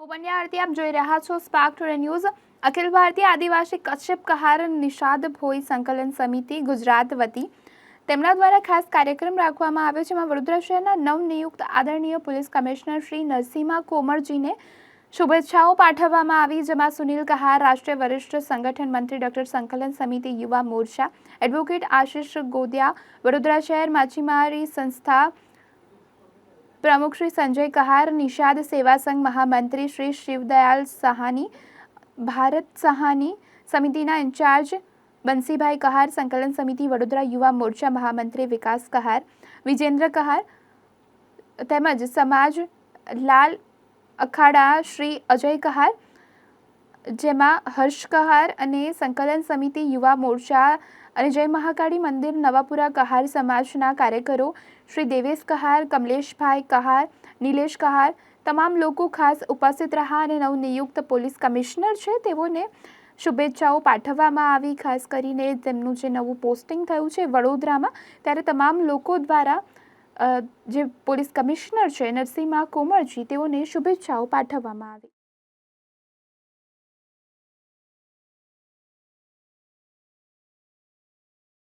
હું બન્યા આરતી, આપ જોઈ રહ્યા છો spark today news Akhil Bharatiya આદિવાસી કશ્યપ કહાર નિષાદ ભોઈ સંકલન સમિતિ ગુજરાત વતી. તેમના દ્વારા ખાસ કાર્યક્રમ રાખવામાં આવ્યો છે જેમાં વડોદરા શહેરના નવનિયુક્ત આદરણીય પોલીસ કમિશનર શ્રી નરસિંહા કોમરજીને શુભેચ્છાઓ પાઠવવામાં આવી, જેમાં સુનિલ કહાર, રાષ્ટ્રીય વરિષ્ઠ સંગઠન મંત્રી ડોક્ટર સંકલન સમિતિ યુવા મોરચા, એડવોકેટ આશિષ ગોદિયા, વડોદરા શહેર માછીમારી સંસ્થા પ્રમુખ શ્રી સંજય કહાર, નિષાદ સેવા સંઘ મહામંત્રી શ્રી શિવદયાલ સહાની, ભારત સહાની સમિતિના ઇન્ચાર્જ બંસીભાઈ કહાર, સંકલન સમિતિ વડોદરા યુવા મોરચા મહામંત્રી વિકાસ કહાર, વિજેન્દ્ર કહાર તેમજ સમાજ લાલ અખાડા શ્રી અજય કહાર જેમાં હર્ષ કહાર અને સંકલન સમિતિ યુવા મોરચા અને જય મહાકાળી મંદિર, નવાપુરા કહાર સમાજના કાર્યકરો, શ્રી દેવેશ કહાર, કમલેશભાઈ કહાર, નિલેશ કહાર, તમામ લોકો ખાસ ઉપસ્થિત રહ્યા અને નવનિયુક્ત પોલીસ કમિશનર છે તેઓને શુભેચ્છાઓ પાઠવવામાં આવી, ખાસ કરીને તેમનું જે નવું પોસ્ટિંગ થયું છે વડોદરામાં, ત્યારે તમામ લોકો દ્વારા જે પોલીસ કમિશનર છે નરસિંહા કોમળજી, તેઓને શુભેચ્છાઓ પાઠવવામાં આવી.